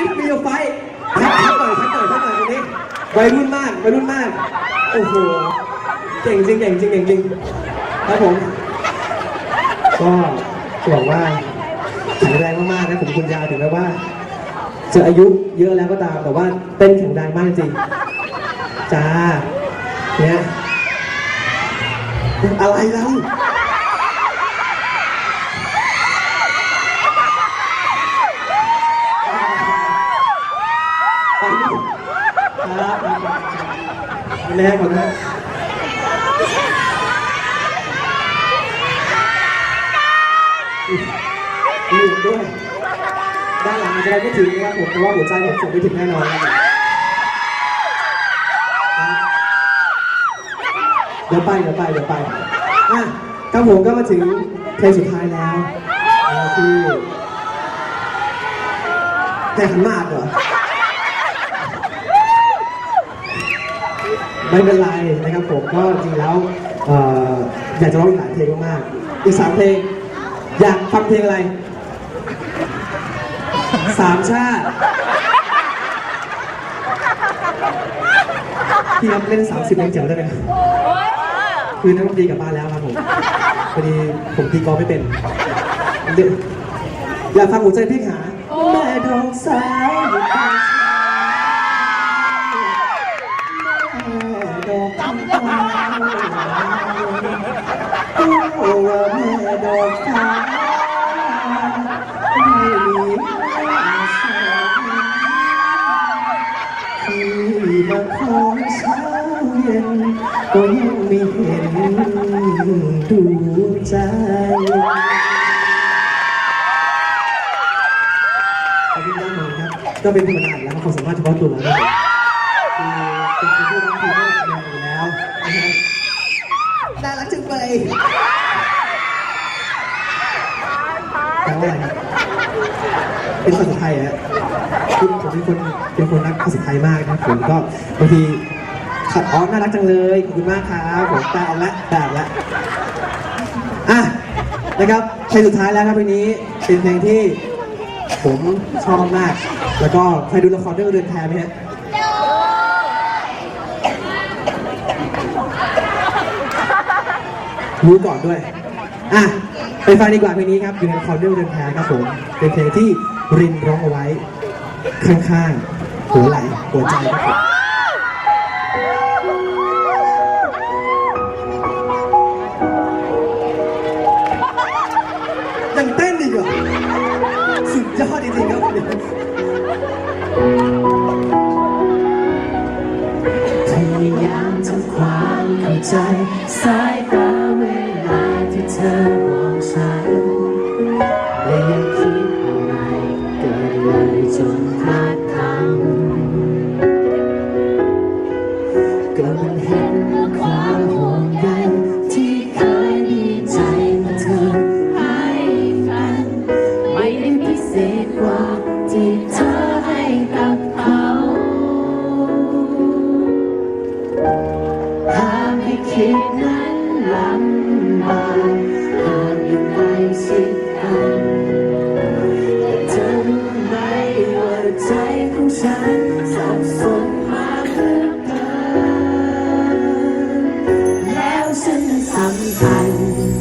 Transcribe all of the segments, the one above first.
คิดมีไฟทักทักหน่อยทักหน่อยทักหน่อยคนนี้วัยรุ่นมากวัยรุ่นมาก โอ้โห เก่งจริงเก่งจริงเก่งจริงครับผม ก็จะบอกว่าแข็งแรงมากๆนะผมคุณยาวถึงแม้ว่าจะอายุเยอะแล้วก็ตามแต่ว่าเต้นแข็งแรงมากจริงจ้าเนี่ยอะไรเล่า ครับแรกก่อนนะอยู่ด้วย ด้านหลังอาจจะได้ไม่ถึงนะครับผมแต่ว่าหัวใจผมส่งไปถึงแน่นอนนะครับเดี๋ยวไปเดี๋ยวไปเดี๋ยวไปอะครับผมก็มาถึงเพลงสุดท้ายแล้วแล้วที่เพลงขันหมากเหรอ ไม่เป็นไรนะครับผมก็จริงแล้วเอ่ออยากจะร้องอีกหลายเพลงมากๆอีกสามเพลง อยากฟังเพลงอะไรสามชาติพี่ครับเล่นสามสิบเพลงเจ๋งได้ไหมครับคือนักดนตรีกลับบ้านแล้วครับผมพอดีผมตีกลองไม่เป็นอยากฟังหัวใจพี่ขาแม่ดอกสาว ว่าแม่ดอกฟ้าไม่มีอาสาที่มาขอเช้าเย็นก็ยังไม่เห็นดูใจขอบคุณมากครับก็เป็นธรรมดาแล้วครับความสามารถเฉพาะตัวนะครับ ลว่าอะไรเป็นภาษาไทยฮะคือผมเป็นคนเป็นคนรักภาษาไทยมากนะผมก็บางทีขัดอ๋อน่ารักจังเลยขอบคุณมากครับผมตาเอาละตาเอาละอะนะครับเพลงสุดท้ายแล้วครับเพลงนี้เป็นเพลงที่ผมชอบมาก แล้วก็ใครดูละครเรื่องเรือนแพไหมฮะรู้ก่อนด้วย อะ ไปฟังดีกว่าเพลงนี้ครับอยู่ในละครเรื่องเรือนแพครับผมเป็นเพลงที่รินร้องเอาไว้ ข้างๆหัวไหล่หัวใจครับผมยังเต้นอีกเหรอสุดยอดจริงๆครับพยายามทำความเข้าใจสาย คิดนั้นลำบากหากยังใกล้ชิดกันแต่เธอรู้ไหมว่าใจของฉันสับสนมากเหลือเกินแล้วฉันสำคัญ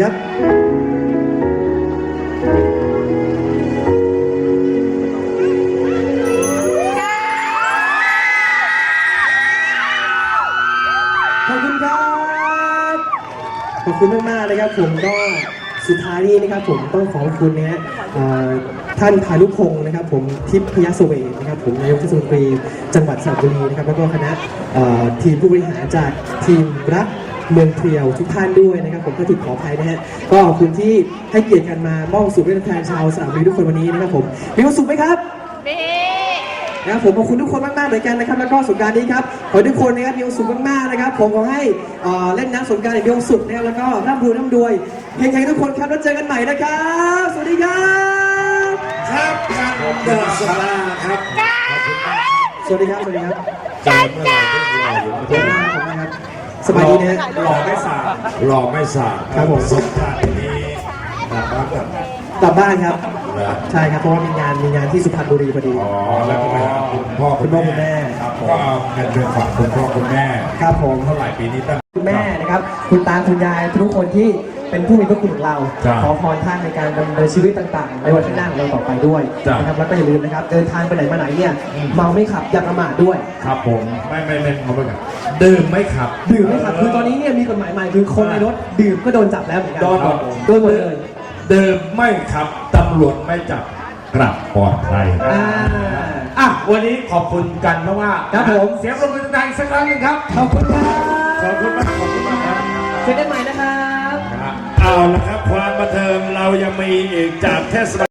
ครับขอบคุณครับ ขอบคุณมากๆนะครับผมก็ สุดท้ายนี้นะครับผมต้องขอบคุณนะฮะเอ่อท่านพานุพงศ์นะครับ ผมทิพยสเวทนะครับผมนายกเทศมนตรีจังหวัดสระบุรีนะครับแล้วก็คณะเอ่อทีมผู้บริหารจากทีมรักเมืองเที่ยวทุกท่านด้วยนะครับ ผมก็ถูกขออภัยนะฮะก็ขอบคุณที่ให้เกียรติกันมามอบความสุขให้แฟนชาวสระบุรีทุกคนวันนี้นะครับผมมีความสุขไหมครับ นะครับผมขอบคุณทุกคนมากๆเหมือนกันนะครับ แล้วก็สงกรารนี้ครับขอให้ทุกคนนะครับมีความสุขมากๆนะครับ ผมขอให้เอ่อเล่นน้ำสงกรารอย่างมีความสุขนะครับแล้วก็ร่ำรวยร่ำรวยเฮงๆทุกคนครับแล้วเจอกันใหม่นะครับ สวัสดีครับ ครับงานผมเดินสลาครับขอบคุณมากครับสวัสดีครับสวัสดีครับเจอเมื่อไหร่ก็รออยู่ขอบคุณมากขอบคุณครับสบายดีนะฮะรอไม่สางรอไม่สางครับผมสงกรารนี้กลับบ้านกันกลับบ้านครับ เหรอใช่ครับเพราะว่ามีงานมีงานที่สุพรรณบุรีพอดี อ๋อแล้วก็ไปหาคุณพ่อคุณพ่อคุณแม่ ครับผมก็เอาเงินไปฝากคุณพ่อคุณแม่ครับผม เท่าไหร่ปีนี้ตั้ง คุณแม่นะครับ คุณตาคุณยายทุกคนที่เป็นผู้มีพระคุณของเรา จ้ะขอพรท่านในการดำเนินชีวิตต่างๆ ในวันข้างหน้าของเราต่อไปด้วยจ้ะ นะครับแล้วก็อย่าลืมนะครับเดินทางไปไหนมาไหนเนี่ยอืมเมาไม่ขับอย่าประมาทด้วย ครับผมไม่ไม่ไม่เอาไปกันดื่มไม่ขับ ดื่มไม่ขับคือตอนนี้เนี่ยมีกฎหมายใหม่คือคนในรถดื่มก็โดนจับแล้วเหมือนกัโดนหมด โดนหมดเลย ดื่มไม่ขับตำรวจไม่จับกลับปลอดภัยอ่าอะวันนี้ขอบคุณกันมากว่าครับผม เสียงปรบมือดังๆอีกสักครั้งหนึ่งครับ ขอบคุณครัขอบบคุณมากขอบคุณมากครับเจอกันใหม่นะครับ เอาละครับความบันเทิงเรายังมีอีกจากเทศบาล